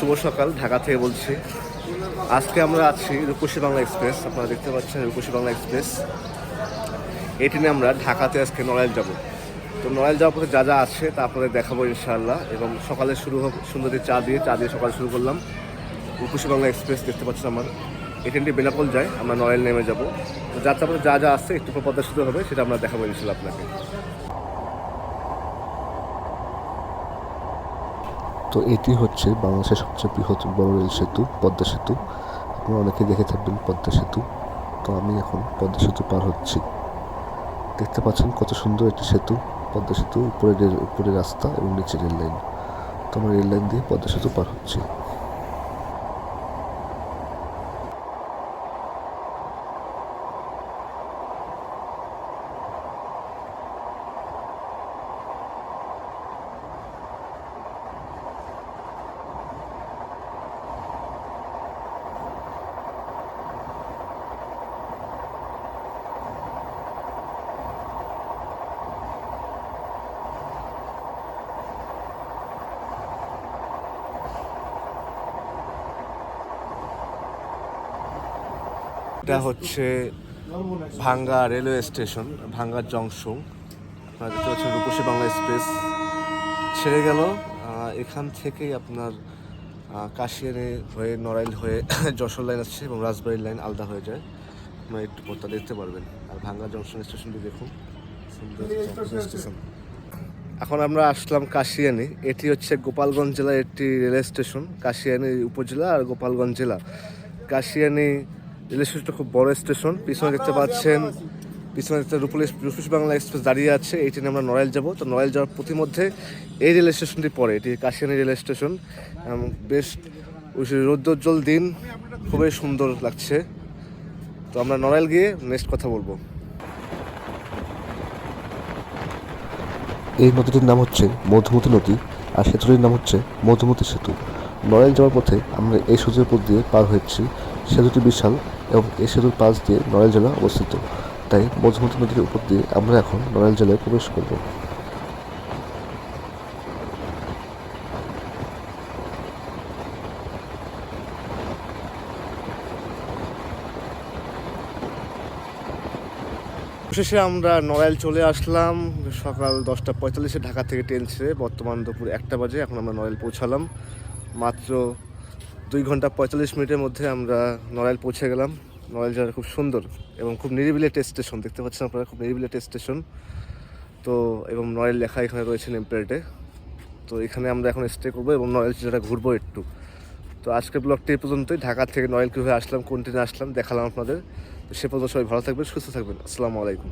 শুভ সকাল, ঢাকা থেকে বলছি। আজকে আমরা আছি রূপসী বাংলা এক্সপ্রেস, আপনারা দেখতে পাচ্ছেন রূপসী বাংলা এক্সপ্রেস। এটি নিয়ে আমরা ঢাকাতে আজকে নড়াইল যাব। তো নড়াইল যাওয়ার পথে যা যা আছে তা আপনাদের দেখাবো ইনশাআল্লাহ এবং সকালে শুরু হোক, সুন্দরী চা দিয়ে চা দিয়ে সকালে শুরু করলাম। রূপসী বাংলা এক্সপ্রেস দেখতে পাচ্ছেন আমার। এই ট্রেনটি বেনাপোল যায়, আমরা নড়াইল নেমে যাব। তো যাত্রা পথে যা যা আসছে একটু পর প্রদর্শিত হবে, সেটা আমরা দেখাবো ইনশাল্লাহ আপনাকে। তো এটি হচ্ছে বাংলাদেশের সবচেয়ে বৃহৎ বড় রেল সেতু, পদ্মা সেতু। আপনারা অনেকেই দেখে থাকবেন পদ্মা সেতু। তো আমি এখন পদ্মা সেতু পার হচ্ছি। দেখতে পাচ্ছেন কত সুন্দর একটি সেতু। পদ্মা সেতু উপরে উপরে রাস্তা এবং নিচে রেল লাইন। তো আমরা রেল লাইন দিয়ে পদ্মা সেতু পার হচ্ছি। এটা হচ্ছে ভাঙ্গা রেলওয়ে স্টেশন ভাঙ্গা জংশন। আপনার দেখতে পাচ্ছেন রূপসী বাংলা এক্সপ্রেস ছেড়ে গেল। এখান থেকেই আপনার আহ, কাশিয়ারে হয়ে নড়াইল হয়ে যশোর লাইন আসছে এবং রাজবাড়ির লাইন আলাদা হয়ে যায়। আপনারা একটু পথটা দেখতে পারবেন। আর ভাঙ্গা জংশন স্টেশনটি দেখুন। স্টেশন। এখন আমরা আসলাম কাশিয়ানি। এটি হচ্ছে গোপালগঞ্জ জেলার একটি রেলওয়ে স্টেশন কাশিয়ানি উপজেলা আর গোপালগঞ্জ জেলা। কাশিয়ানি রেল স্টেশনটা খুব বড় স্টেশন। পিছনে দেখতে পাচ্ছেন, পিছনে দেখতে রূপলি রূপসী বাংলা এক্সপ্রেস দাঁড়িয়ে আছে, এই ট্রেনে আমরা নড়াইল যাব। তো নড়াইল যাওয়ার প্রতিমধ্যে এই রেল স্টেশনটি পড়ে, এটি কাশিয়ানি রেল স্টেশন। বেশ রৌদ্রোজ্জ্বল দিন, খুবই সুন্দর লাগছে। তো আমরা নড়াইল গিয়ে নেক্সট কথা বলব। এই নদীটির নাম হচ্ছে মধুমতি নদী, আর সেতুটির নাম হচ্ছে মধুমতি সেতু। নড়াইল যাওয়ার পথে আমরা এই সেতুর উপর দিয়ে পার হয়েছি। সেতুটি বিশাল এবং এই সেতুর পাশ দিয়ে নড়াইল জেলা অবস্থিত। তাই মধুমতি নদীর উপর দিয়ে আমরা এখন নড়াইল জেলায় প্রবেশ করব। শেষে আমরা নড়াইল চলে আসলাম। সকাল দশটা পঁয়তাল্লিশে ঢাকা থেকে ট্রেন ছেড়ে বর্তমান দুপুর একটা বাজে। এখন আমরা নড়াইল পৌঁছালাম। মাত্র দুই ঘণ্টা পঁয়তাল্লিশ মিনিটের মধ্যে আমরা নড়াইল পৌঁছে গেলাম। নড়াইল জায়গা খুব সুন্দর এবং খুব নিরিবিলি টেস্ট স্টেশন, দেখতে পাচ্ছেন আপনারা, খুব নিরিবিলি টেস্ট স্টেশন। তো, এবং নড়াইল লেখা এখানে রয়েছে নেম প্লেটে তো, এখানে আমরা এখন স্টে করব এবং নড়াইল যেটা ঘুরবো একটু। তো, আজকের ব্লগটি এই পর্যন্তই। ঢাকা থেকে নড়াইল কীভাবে আসলাম, কোন ট্রেনে আসলাম দেখালাম আপনাদের। তো, সে পর্যন্ত সবাই ভালো থাকবেন, সুস্থ থাকবেন। আসসালামু আলাইকুম।